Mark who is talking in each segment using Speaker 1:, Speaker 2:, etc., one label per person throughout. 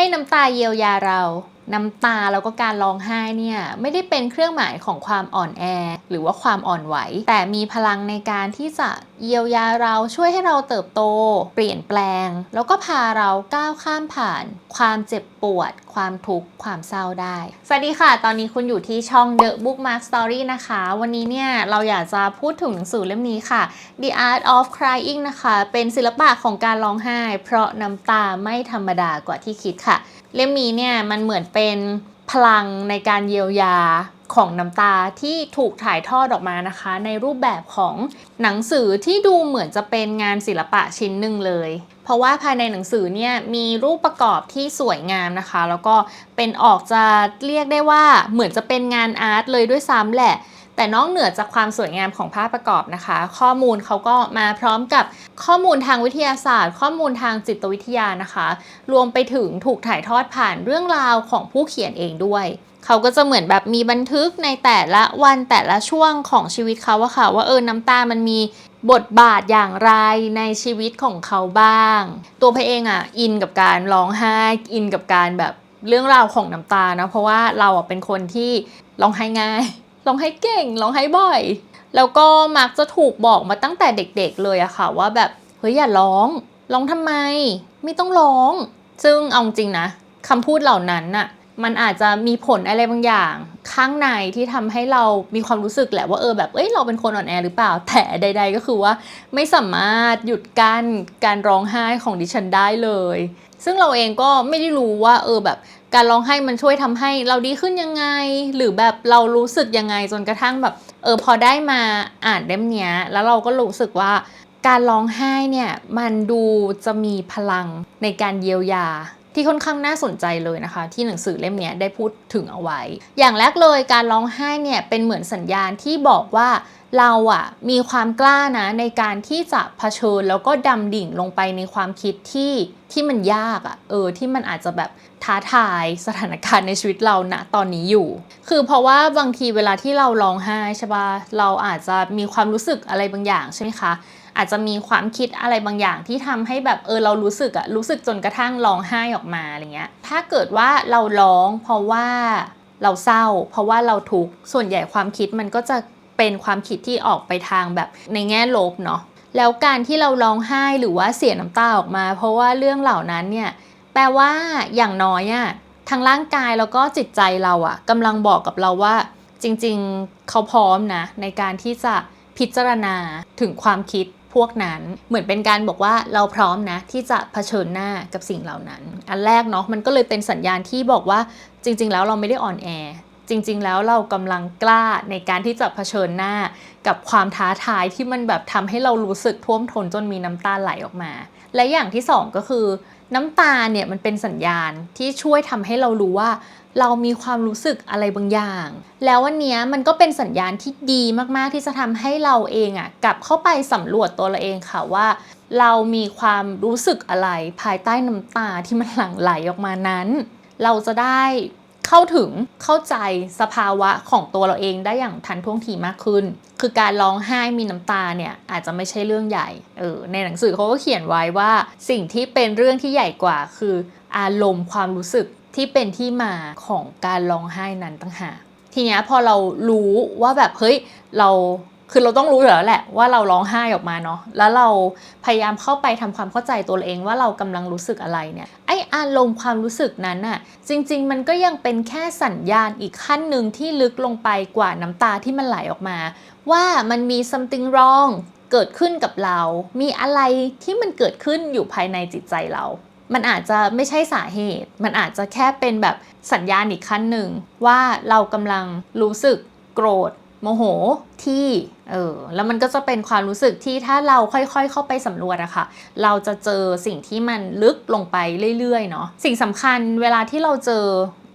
Speaker 1: ให้น้ำตาเยียวยาเรา น้ำตาแล้วก็การร้องไห้เนี่ยไม่ได้เป็นเครื่องหมายของความอ่อนแอ หรือว่าความอ่อนไหว แต่มีพลังในการที่จะเยียวยาเราช่วยให้เราเติบโต เปลี่ยนแปลง แล้วก็พาเราก้าวข้ามผ่าน ความเจ็บปวด ความทุกข์ความเศร้าได้ สวัสดีค่ะ ตอนนี้คุณอยู่ที่ช่อง The Bookmark Story นะคะ วันนี้เนี่ยเราอยากจะพูดถึงหนังสือเล่มนี้ค่ะ The Art of Crying นะคะ เป็นศิลปะของการร้องไห้ เพราะน้ำตาไม่ธรรมดากว่าที่คิดค่ะ เล่มนี้เนี่ยมันเหมือนเป็นพลังในการเยียวยาของน้ำตาที่ถูกถ่ายทอดออกมานะคะ ในรูปแบบของหนังสือที่ดูเหมือนจะเป็นงานศิลปะชิ้นหนึ่งเลย เพราะว่าภายในหนังสือเนี่ยมีรูปประกอบที่สวยงามนะคะ แล้วก็เป็นออกจะเรียกได้ว่าเหมือนจะเป็นงานอาร์ตเลยด้วยซ้ำแหละ แต่นอกเหนือจากความสวยงามของภาพประกอบนะคะ ข้อมูลเขาก็มาพร้อมกับข้อมูลทางวิทยาศาสตร์ ข้อมูลทางจิตวิทยานะคะ รวมไปถึงถูกถ่ายทอดผ่านเรื่องราวของผู้เขียนเองด้วยเขาก็จะเหมือนแบบมีบันทึกในแต่ละวันแต่ละช่วงของชีวิตเขาว่าค่ะว่าเออน้ำตามันมีบทบาทอย่างไรในชีวิตของเขาบ้าง ตัวเพเองอะอินกับการร้องไห้อินกับการแบบเรื่องราวของน้ำตานะเพราะว่าเราอะเป็นคนที่ร้องไห้ง่าย ร้องไห้เก่งร้องไห้บ่อย แล้วก็มักจะถูกบอกมาตั้งแต่เด็กๆเลยอะค่ะ ว่าแบบเฮ้ยอย่าร้องร้องทำไม ไม่ต้องร้อง ซึ่งเอาจริงนะคำพูดเหล่านั้นน่ะมันอาจจะมีผลอะไรบางอย่าง ข้างในที่ทำให้เรามีความรู้สึกแหละว่าเออแบบเอ้ยเราเป็นคนอ่อนแอหรือเปล่า แต่ใด ๆ ก็คือว่าไม่สามารถหยุดกั้นการร้องไห้ของดิฉันได้เลย ซึ่งเราเองก็ไม่ได้รู้ว่าเออแบบ การร้องไห้มันช่วยทำให้เราดีขึ้นยังไง หรือแบบเรารู้สึกยังไงจนกระทั่งแบบ เออพอได้มาอ่านเล่มนี้แล้วเราก็รู้สึกว่าการร้องไห้เนี่ยมันดูจะมีพลังในการเยียวยาที่ค่อนข้างน่าสนใจเลยนะคะ ที่หนังสือเล่มนี้ได้พูดถึงเอาไว้ อย่างแรกเลยการร้องไห้เนี่ยเป็นเหมือนสัญญาณที่บอกว่า เราอะมีความกล้านะในการที่จะเผชิญแล้วก็ดำดิ่งลงไปในความคิดที่ที่มันยากอะเออที่มันอาจจะแบบท้าทายสถานการณ์ในชีวิตเราณตอนนี้อยู่ คือเพราะว่าบางทีเวลาที่เราร้องไห้ใช่ปะเราอาจจะมีความรู้สึกอะไรบางอย่างใช่ไหมคะอาจจะมีความคิดอะไรบางอย่างที่ทำให้แบบเออเรารู้สึกอะรู้สึกจนกระทั่งร้องไห้ออกมาอะไรเงี้ย ถ้าเกิดว่าเราร้องเพราะว่าเราเศร้า เพราะว่าเราทุกข์ส่วนใหญ่ความคิดมันก็จะ เป็นความคิดที่ออกไปทางแบบในแง่ลบเนาะแล้วการที่เราร้องไห้หรือว่าเสียน้ำตาออกมา เพราะว่าเรื่องเหล่านั้นเนี่ยแปลว่าอย่างน้อยอะทางร่างกายแล้วก็จิตใจเราอะกำลังบอกกับเราว่า จริงๆเขาพร้อมนะ ในการที่จะพิจารณาถึงความคิดพวกนั้นเหมือนเป็นการบอกว่าเราพร้อมนะ ที่จะเผชิญหน้ากับสิ่งเหล่านั้น อันแรกเนาะมันก็เลยเป็นสัญญาณที่บอกว่าจริง ๆ แล้วเราไม่ได้อ่อนแอ จริง ๆ แล้วเรากำลังกล้าในการที่จะเผชิญหน้ากับความท้าทายที่มันแบบทำให้เรารู้สึกท่วมท้นจนมีน้ำตาไหลออกมา และอย่างที่สองก็คือ น้ำตาเนี่ยมันเป็นสัญญาณที่ช่วยทำให้เรารู้ว่า เรามีความรู้สึกอะไรบางอย่าง แล้ววันนี้มันก็เป็นสัญญาณที่ดีมากๆที่จะทำให้เราเองอะ่ะกลับเข้าไปสำรวจตัวเราเองค่ะว่า เรามีความรู้สึกอะไรภายใต้น้ำตาที่มันหลั่งไหลออกมานั้น เราจะได้ เข้าถึงเข้าใจสภาวะของตัวเราเองได้อย่างทันท่วงทีมากขึ้น คือการร้องไห้มีน้ำตาเนี่ยอาจจะไม่ใช่เรื่องใหญ่ เออ ในหนังสือเขาก็เขียนไว้ว่าสิ่งที่เป็นเรื่องที่ใหญ่กว่า คืออารมณ์ความรู้สึกที่เป็นที่มาของการร้องไห้นั้นต่างหากทีนี้พอเรารู้ว่าแบบเฮ้ยเรา คือเราต้องรู้อยู่แล้วแหละว่าเราร้องไห้ออกมาเนาะแล้วเราพยายามเข้าไปทำความเข้าใจตัวเองว่าเรากำลังรู้สึกอะไรเนี่ยไออารมณ์ความรู้สึกนั้นน่ะจริง ๆ มันก็ยังเป็นแค่สัญญาณอีกขั้นหนึ่งที่ลึกลงไปกว่าน้ำตาที่มันไหลออกมา ว่ามันมี something wrong เกิดขึ้นกับเรา มีอะไรที่มันเกิดขึ้นอยู่ภายในจิตใจเรา มันอาจจะไม่ใช่สาเหตุ มันอาจจะแค่เป็นแบบสัญญาณอีกขั้นหนึ่งว่าเรากำลังรู้สึกโกรธ โมโหที่เออแล้วมันก็จะเป็นความรู้สึกที่ถ้าเราค่อยๆ เข้าไปสำรวจอะค่ะ เราจะเจอสิ่งที่มันลึกลงไปเรื่อยๆเนาะสิ่งสำคัญเวลาที่เราเจอ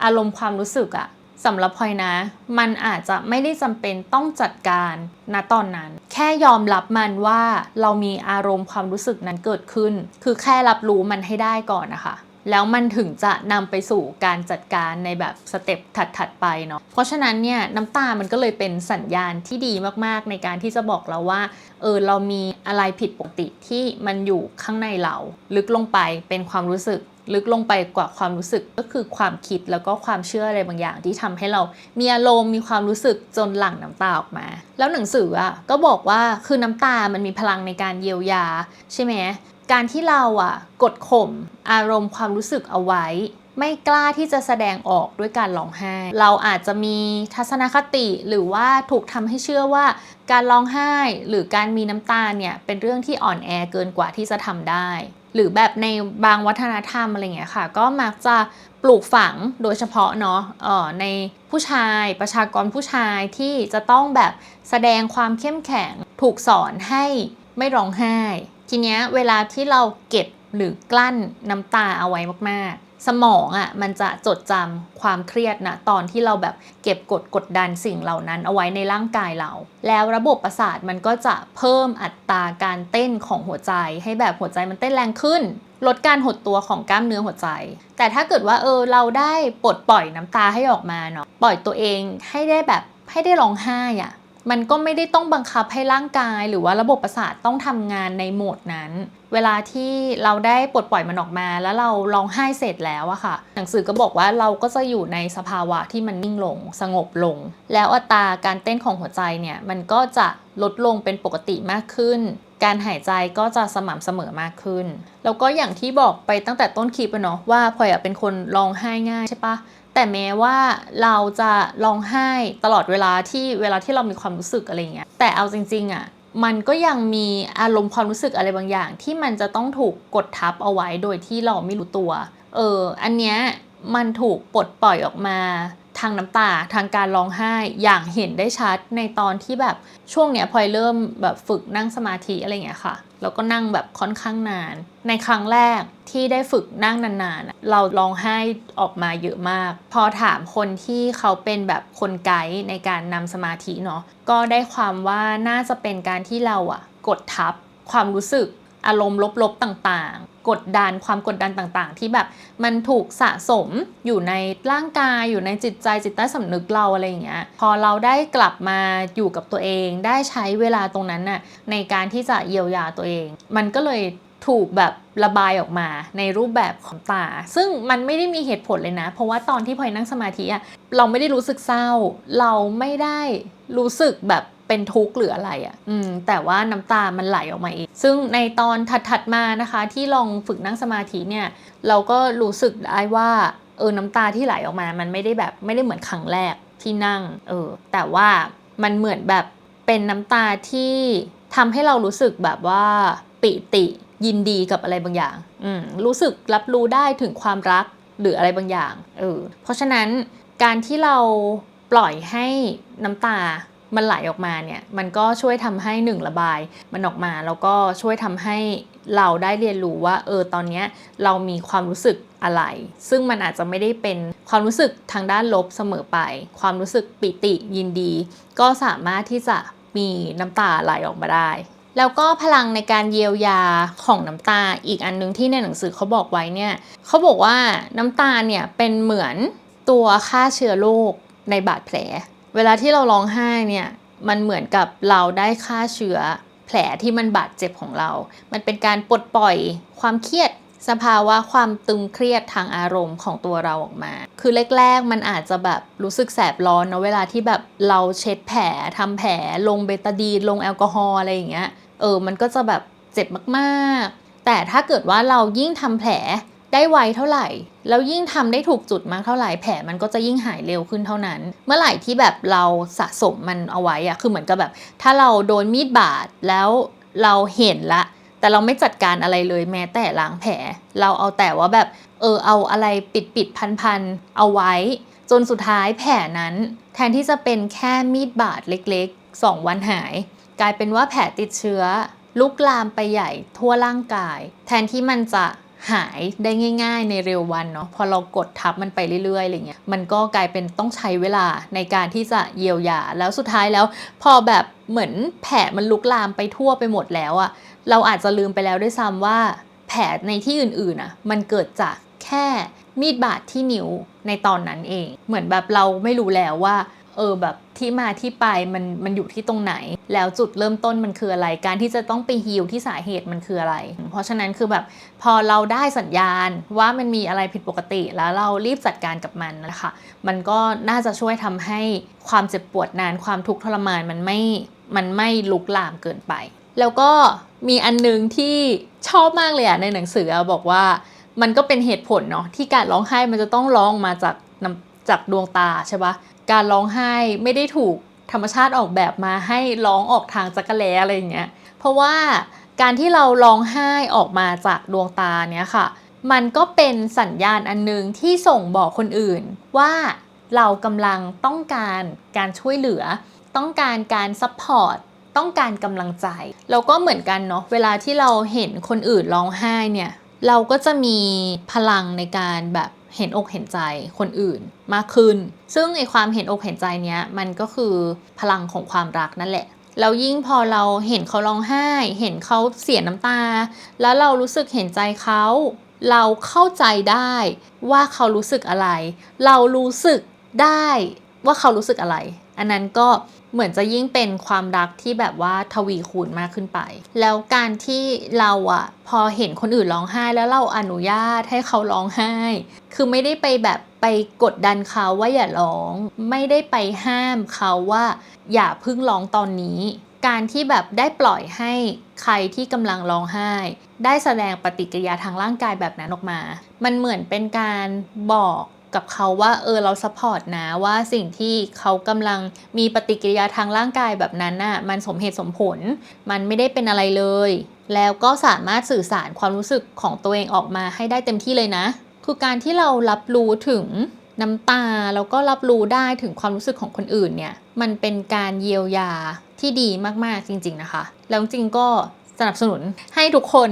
Speaker 1: อารมณ์ความรู้สึกอะสำหรับพลอยนะ มันอาจจะไม่ได้จำเป็นต้องจัดการณตอนนั้น แค่ยอมรับมันว่าเรามีอารมณ์ความรู้สึกนั้นเกิดขึ้น คือแค่รับรู้มันให้ได้ก่อนนะคะ แล้วมันถึงจะนำไปสู่การจัดการในแบบสเต็ปถัดๆไปเนาะเพราะฉะนั้นเนี่ยน้ำตามันก็เลยเป็นสัญญาณที่ดีมากๆ ในการที่จะบอกเราว่าเออเรามีอะไรผิดปกติที่มันอยู่ข้างในเรา ลึกลงไปเป็นความรู้สึกลึกลงไปกว่าความรู้สึกก็คือความคิดแล้วก็ความเชื่ออะไรบางอย่างที่ทำให้เรา มีอารมณ์มีความรู้สึกจนหลั่งน้ำตาออกมา แล้วหนังสืออะก็บอกว่าคือน้ำตามันมีพลังในการเยียวยา ใช่ไหม การที่เราอะกดข่มอารมณ์ความรู้สึกเอาไว้ ไม่กล้าที่จะแสดงออกด้วยการร้องไห้ เราอาจจะมีทัศนคติหรือว่าถูกทำให้เชื่อว่า การร้องไห้หรือการมีน้ำตาเนี่ยเป็นเรื่องที่อ่อนแอเกินกว่าที่จะทำได้ หรือแบบในบางวัฒนธรรมอะไรเงี้ยค่ะ ก็มักจะปลูกฝังโดยเฉพาะเนาะในผู้ชายประชากรผู้ชายที่จะต้องแบบแสดงความเข้มแข็งถูกสอนให้ไม่ร้องไห้ ทีเนี้ยเวลาที่เราเก็บหรือกลั้นน้ำตาเอาไว้มากๆ สมองอะ่ะมันจะจดจำความเครียดนะตอนที่เราแบบเก็บกดกดดันสิ่งเหล่านั้นเอาไว้ในร่างกายเรา แล้วระบบประสาทมันก็จะเพิ่มอัตราการเต้นของหัวใจ ให้แบบหัวใจมันเต้นแรงขึ้น ลดการหดตัวของกล้ามเนื้อหัวใจ แต่ถ้าเกิดว่าเออเราได้ปลดปล่อยน้ำตาให้ออกมาเนาะปล่อยตัวเองให้ได้แบบให้ได้ร้องไห้อะ มันก็ไม่ได้ต้องบังคับให้ร่างกาย หรือว่าระบบประสาทต้องทำงานในโหมดนั้น เวลาที่เราได้ปลดปล่อยมันออกมา แล้วเราร้องไห้เสร็จแล้วอะค่ะ หนังสือก็บอกว่าเราก็จะอยู่ในสภาวะที่มันนิ่งลง สงบลง แล้วอัตราการเต้นของหัวใจเนี่ยมันก็จะลดลงเป็นปกติมากขึ้น การหายใจก็จะสม่ำเสมอมากขึ้น แล้วก็อย่างที่บอกไปตั้งแต่ต้นคลิปเนาะว่าพลอยเป็นคนร้องไห้ง่ายใช่ปะ แต่แม้ว่าเราจะร้องไห้ตลอดเวลาที่เวลาที่เรามีความรู้สึกอะไรเงี้ยแต่เอาจริง ๆอะ่ะมันก็ยังมีอารมณ์ความรู้สึกอะไรบางอย่าง ที่มันจะต้องถูกกดทับเอาไว้โดยที่เราไม่รู้ตัว เออ อันเนี้ยมันถูกปลดปล่อยออกมา ทางน้ำตาทางการร้องไห้อย่างเห็นได้ชัดในตอนที่แบบช่วงเนี้ยพลอยเริ่มแบบฝึกนั่งสมาธิอะไรเงี้ยค่ะแล้วก็นั่งแบบค่อนข้างนาน ในครั้งแรกที่ได้ฝึกนั่งนานๆ เราร้องไห้ออกมาเยอะมาก พอถามคนที่เขาเป็นแบบคนไกด์ในการนำสมาธิเนาะก็ได้ความว่าน่าจะเป็นการที่เราอะกดทับความรู้สึก อารมณ์ลบๆต่างๆ กดดันความกดดันต่างๆ ที่แบบมันถูกสะสมอยู่ในร่างกายอยู่ในจิตใจจิตใต้สำนึกเราอะไรอย่างเงี้ยพอเราได้กลับมาอยู่กับตัวเอง ได้ใช้เวลาตรงนั้นน่ะในการที่จะเยียวยาตัวเอง มันก็เลยถูกแบบระบายออกมาในรูปแบบของตา ซึ่งมันไม่ได้มีเหตุผลเลยนะ เพราะว่าตอนที่พลอยนั่งสมาธิอะเราไม่ได้รู้สึกเศร้า เราไม่ได้รู้สึกแบบ เป็นทุกข์หรืออะไรอะ่ะ อืม แต่ว่าน้ำตามันไหลออกมาเอง ซึ่งในตอนถัดๆมานะคะ ที่ลองฝึกนั่งสมาธิเนี่ย เราก็รู้สึกได้ว่า เออ น้ำตาที่ไหลออกมา มันไม่ได้แบบไม่ได้เหมือนครั้งแรกที่นั่ง เออ แต่ว่ามันเหมือนแบบเป็นน้ำตาที่ทำให้เรารู้สึกแบบว่าปิติยินดีกับอะไรบางอย่าง อืม รู้สึกรับรู้ได้ถึงความรักหรืออะไรบางอย่าง เออ เพราะฉะนั้นการที่เราปล่อยให้น้ำตา มันไหลออกมาเนี่ยมันก็ช่วยทำให้หนึ่งระบาย มันออกมาแล้วก็ช่วยทำให้เราได้เรียนรู้ว่าเออตอนเนี้ยเรามีความรู้สึกอะไร ซึ่งมันอาจจะไม่ได้เป็นความรู้สึกทางด้านลบเสมอไป ความรู้สึกปิติยินดี ก็สามารถที่จะมีน้ำตาไหลออกมาได้ แล้วก็พลังในการเยียวยาของน้ำตาอีกอันนึงที่ในหนังสือเขาบอกไว้เนี่ยเขาบอกว่าน้ำตาเนี่ยเป็นเหมือนตัวฆ่าเชื้อโรคในบาดแผล เวลาที่เราร้องไห้เนี่ยมันเหมือนกับเราได้ฆ่าเชื้อแผลที่มันบาดเจ็บของเรา มันเป็นการปลดปล่อยความเครียดสภาวะความตึงเครียดทางอารมณ์ของตัวเราออกมา คือแรกๆ มันอาจจะแบบรู้สึกแสบร้อนเนาะเวลาที่แบบเราเช็ดแผลทำแผลลงเบตาดีนลงแอลกอฮอล์อะไรอย่างเงี้ย เออ มันก็จะแบบเจ็บมากๆ แต่ถ้าเกิดว่าเรายิ่งทำแผลได้ไวเท่าไหร่ แล้วยิ่งทำได้ถูกจุดมากเท่าไหร่แผลมันก็จะยิ่งหายเร็วขึ้นเท่านั้น เมื่อไหร่ที่แบบเราสะสมมันเอาไว้อะคือเหมือนกับแบบ ถ้าเราโดนมีดบาดแล้วเราเห็นละ แต่เราไม่จัดการอะไรเลยแม้แต่ล้างแผล เราเอาแต่ว่าแบบเออเอาอะไรปิดปิดพันพันเอาไว้ จนสุดท้ายแผลนั้น แทนที่จะเป็นแค่มีดบาดเล็กๆ 2 วันหาย กลายเป็นว่าแผลติดเชื้อลุกลามไปใหญ่ทั่วร่างกาย แทนที่มันจะ หายได้ง่าย ๆ ในเร็ววันเนาะพอเรากดทับมันไปเรื่อยๆอะไรเงี้ยมันก็กลายเป็นต้องใช้เวลาในการที่จะเยียวยา แล้วสุดท้ายแล้ว พอแบบเหมือนแผลมันลุกลามไปทั่วไปหมดแล้วอะเราอาจจะลืมไปแล้วด้วยซ้ำว่า แผลในที่อื่นๆอะมันเกิดจากแค่มีดบาดที่นิ้วในตอนนั้นเอง เหมือนแบบเราไม่รู้แล้วว่า เออแบบที่มาที่ไปมันมันอยู่ที่ตรงไหน แล้วจุดเริ่มต้นมันคืออะไร การที่จะต้องไปฮีลที่สาเหตุมันคืออะไร เพราะฉะนั้นคือแบบพอเราได้สัญญาณว่ามันมีอะไรผิดปกติแล้วเรารีบจัดการกับมันนะคะมันก็น่าจะช่วยทำให้ความเจ็บปวดนานความทุกข์ทรมานมันไม่มันไม่ลุกลามเกินไป แล้วก็มีอันนึงที่ชอบมากเลยอะในหนังสือบอกว่ามันก็เป็นเหตุผลเนาะที่การร้องไห้มันจะต้องร้องมาจากจากดวงตาใช่ปะ การร้องไห้ไม่ได้ถูกธรรมชาติออกแบบมาให้ร้องออกทางจักระแลอะไรอย่างเงี้ย เพราะว่าการที่เราร้องไห้ออกมาจากดวงตาเนี้ยค่ะ มันก็เป็นสัญญาณอันนึงที่ส่งบอกคนอื่นว่าเรากำลังต้องการการช่วยเหลือ ต้องการการซัพพอร์ตต้องการกำลังใจ แล้วก็เหมือนกันเนาะเวลาที่เราเห็นคนอื่นร้องไห้เนี่ย เราก็จะมีพลังในการแบบ เห็นอกเห็นใจคนอื่นมากขึ้น ซึ่งไอความเห็นอกเห็นใจเนี้ยมันก็คือพลังของความรักนั่นแหละแล้วยิ่งพอเราเห็นเขาร้องไห้ เห็นเขาเสียน้ำตา แล้วเรารู้สึกเห็นใจเขา เราเข้าใจได้ว่าเขารู้สึกอะไร เรารู้สึกได้ว่าเขารู้สึกอะไร อันนั้นก็เหมือนจะยิ่งเป็นความรักที่แบบว่าทวีคูณมากขึ้นไป แล้วการที่เราอะพอเห็นคนอื่นร้องไห้แล้วเราอนุญาตให้เขาร้องไห้ คือไม่ได้ไปแบบไปกดดันเขาว่าอย่าร้อง ไม่ได้ไปห้ามเขาว่า อย่าพึ่งร้องตอนนี้ การที่แบบได้ปล่อยให้ใครที่กำลังร้องไห้ ได้แสดงปฏิกิริยาทางร่างกายแบบนั้นออกมา มันเหมือนเป็นการบอก กับเขาว่าเออเราซัพพอร์ตนะว่าสิ่งที่เขากำลังมีปฏิกิริยาทางร่างกายแบบนั้นน่ะมันสมเหตุสมผล มันไม่ได้เป็นอะไรเลย แล้วก็สามารถสื่อสารความรู้สึกของตัวเองออกมาให้ได้เต็มที่เลยนะ คือการที่เรารับรู้ถึงน้ำตาแล้วก็รับรู้ได้ถึงความรู้สึกของคนอื่นเนี่ยมันเป็นการเยียวยาที่ดีมากๆจริง ๆนะคะ แล้วจริงก็สนับสนุนให้ทุกคน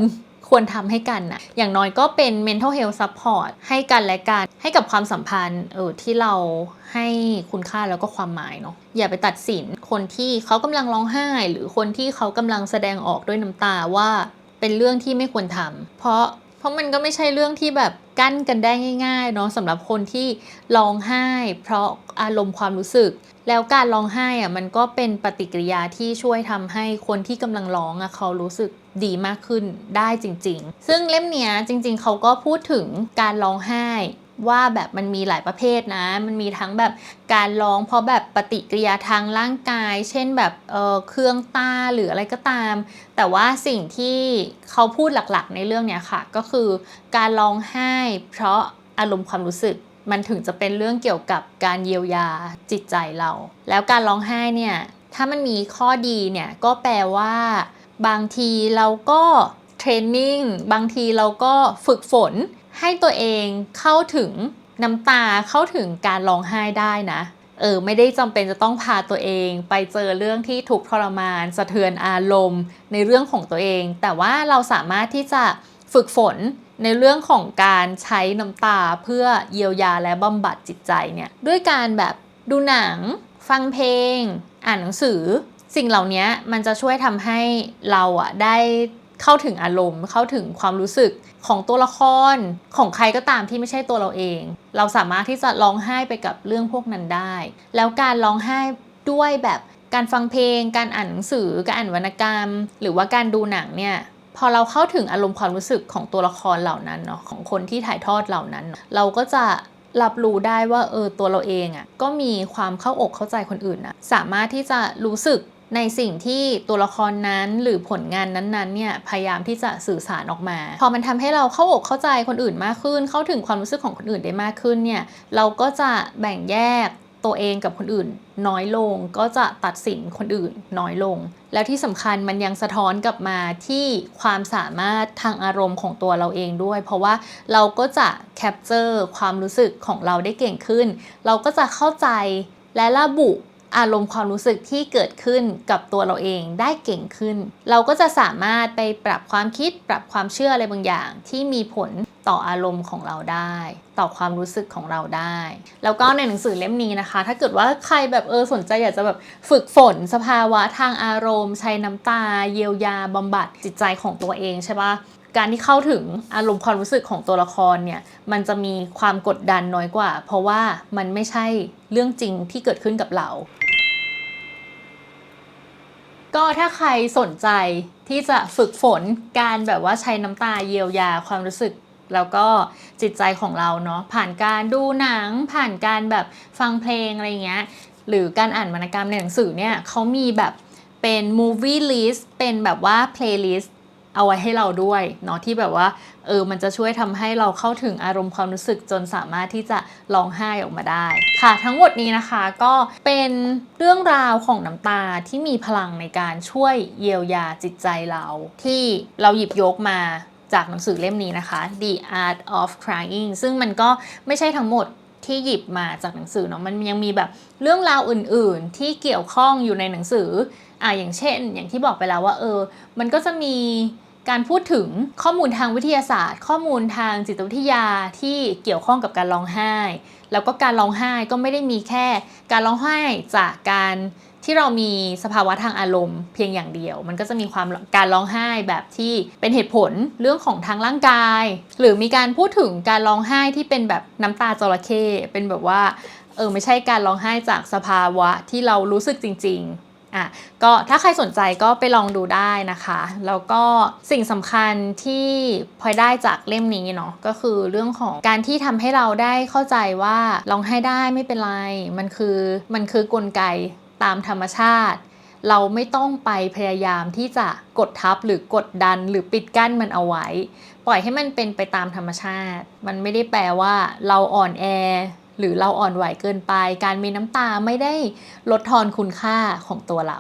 Speaker 1: ควรทำให้กันนะอย่างน้อยก็เป็น mental health support ให้กันและกัน ให้กับความสัมพันธ์เออที่เราให้คุณค่าแล้วก็ความหมายเนาะอย่าไปตัดสินคนที่เขากำลังร้องไห้ หรือคนที่เขากำลังแสดงออกด้วยน้ำตาว่าเป็นเรื่องที่ไม่ควรทำเพราะเพราะมันก็ไม่ใช่เรื่องที่แบบกั้นกันได้ง่ายๆเนาะสำหรับคนที่ร้องไห้ เพราะอารมณ์ความรู้สึก แล้วการร้องไห้อะมันก็เป็นปฏิกิริยาที่ช่วยทำให้คนที่กำลังร้องอะเขารู้สึกดีมากขึ้นได้จริง ๆ ซึ่งเล่มเนี้ยจริง ๆ เขาก็พูดถึงการร้องไห้ว่าแบบมันมีหลายประเภทนะ มันมีทั้งแบบการร้องเพราะแบบปฏิกิริยาทางร่างกาย เช่นแบบเเครื่องตาหรืออะไรก็ตาม แต่ว่าสิ่งที่เขาพูดหลักๆ ในเรื่องเนี้ยค่ะ ก็คือการร้องไห้เพราะอารมณ์ความรู้สึก มันถึงจะเป็นเรื่องเกี่ยวกับการเยียวยาจิตใจเรา แล้วการร้องไห้เนี่ยถ้ามันมีข้อดีเนี่ยก็แปลว่าบางทีเราก็เทรนนิ่งบางทีเราก็ฝึกฝนให้ตัวเองเข้าถึงน้ำตาเข้าถึงการร้องไห้ได้นะเออไม่ได้จำเป็นจะต้องพาตัวเองไปเจอเรื่องที่ทุกข์ทรมาน สะเทือนอารมณ์ ในเรื่องของตัวเอง แต่ว่าเราสามารถที่จะฝึกฝน ในเรื่องของการใช้น้ำตาเพื่อเยียวยาและบำบัดจิตใจเนี่ยด้วยการแบบดูหนัง ฟังเพลง อ่านหนังสือ สิ่งเหล่านี้มันจะช่วยทำให้เราอะได้เข้าถึงอารมณ์ เข้าถึงความรู้สึกของตัวละครของใครก็ตามที่ไม่ใช่ตัวเราเอง เราสามารถที่จะร้องไห้ไปกับเรื่องพวกนั้นได้ แล้วการร้องไห้ด้วยแบบการฟังเพลง การอ่านหนังสือ การอ่านวรรณกรรม หรือว่าการดูหนังเนี่ย พอเราเข้าถึงอารมณ์ความรู้สึกของตัวละครเหล่านั้นเนาะของคนที่ถ่ายทอดเหล่านั้น เราก็จะรับรู้ได้ว่าเออตัวเราเองอะ่ะก็มีความเข้าอกเข้าใจคนอื่นนะสามารถที่จะรู้สึกในสิ่งที่ตัวละครนั้นหรือผลงานนั้นๆเนี่ยพยายามที่จะสื่อสารออกมา พอมันทำให้เราเข้าอกเข้าใจคนอื่นมากขึ้น เข้าถึงความรู้สึกของคนอื่นได้มากขึ้นเนี่ยเราก็จะแบ่งแยก ตัวเองกับคนอื่น น้อยลงก็จะตัดสินคนอื่นน้อยลง แล้วที่สำคัญมันยังสะท้อนกลับมาที่ความสามารถทางอารมณ์ของตัวเราเองด้วย เพราะว่าเราก็จะแคปเจอร์ความรู้สึกของเราได้เก่งขึ้น เราก็จะเข้าใจและระบุ อารมณ์ความรู้สึกที่เกิดขึ้นกับตัวเราเองได้เก่งขึ้น เราก็จะสามารถไปปรับความคิด ปรับความเชื่ออะไรบางอย่าง ที่มีผลต่ออารมณ์ของเราได้ ต่อความรู้สึกของเราได้ แล้วก็ในหนังสือเล่มนี้นะคะ ถ้าเกิดว่าใครแบบเออสนใจอยากจะแบบฝึกฝนสภาวะทางอารมณ์ ใช้น้ำตา เยียวยาบำบัดจิตใจของตัวเองใช่ปะการที่เข้าถึงอารมณ์ความรู้สึกของตัวละครเนี่ย มันจะมีความกดดันน้อยกว่า เพราะว่ามันไม่ใช่เรื่องจริงที่เกิดขึ้นกับเรา ก็ถ้าใครสนใจที่จะฝึกฝนการแบบว่าใช้น้ำตาเยียวยาความรู้สึกแล้วก็จิตใจของเราเนาะผ่านการดูหนัง ผ่านการแบบฟังเพลงอะไรเงี้ยหรือการอ่านวรรณกรรมในหนังสือเนี่ยเขามีแบบเป็น movie list เป็นแบบว่า playlist เอาไว้ให้เราด้วยเนาะที่แบบว่าเออมันจะช่วยทำให้เราเข้าถึงอารมณ์ความรู้สึกจนสามารถที่จะร้องไห้ออกมาได้ ค่ะ ทั้งหมดนี้นะคะก็เป็นเรื่องราวของน้ำตาที่มีพลังในการช่วยเยียวยาจิตใจเรา ที่เราหยิบยกมาจากหนังสือเล่มนี้นะคะ The Art of Crying ซึ่งมันก็ไม่ใช่ทั้งหมดที่หยิบมาจากหนังสือเนาะมันยังมีแบบเรื่องราวอื่น ๆ ที่เกี่ยวข้องอยู่ในหนังสือ อ่าอย่างเช่น อย่างที่บอกไปแล้วว่าเออ มันก็จะมีการพูดถึงข้อมูลทางวิทยาศาสตร์ ข้อมูลทางจิตวิทยาที่เกี่ยวข้องกับการร้องไห้ แล้วก็การร้องไห้ก็ไม่ได้มีแค่การร้องไห้จากการที่เรามีสภาวะทางอารมณ์เพียงอย่างเดียว มันก็จะมีความการร้องไห้แบบที่เป็นเหตุผลเรื่องของทางร่างกาย หรือมีการพูดถึงการร้องไห้ที่เป็นแบบน้ำตาจระเข้เป็นแบบว่าเออไม่ใช่การร้องไห้จากสภาวะที่เรารู้สึกจริง ๆ อะก็ถ้าใครสนใจก็ไปลองดูได้นะคะ แล้วก็สิ่งสำคัญที่พลอยได้จากเล่มนี้เนาะก็คือเรื่องของการที่ทำให้เราได้เข้าใจว่าร้องไห้ได้ไม่เป็นไร มันคือมันคือกลไกตามธรรมชาติ เราไม่ต้องไปพยายามที่จะกดทับหรือกดดันหรือปิดกั้นมันเอาไว้ ปล่อยให้มันเป็นไปตามธรรมชาติ มันไม่ได้แปลว่าเราอ่อนแอ หรือเราอ่อนไหวเกินไป การมีน้ำตาไม่ได้ลดทอนคุณค่าของตัวเรา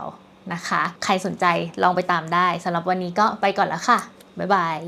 Speaker 1: นะคะ ใครสนใจลองไปตามได้สำหรับวันนี้ก็ไปก่อนแล้วค่ะ บ๊ายบาย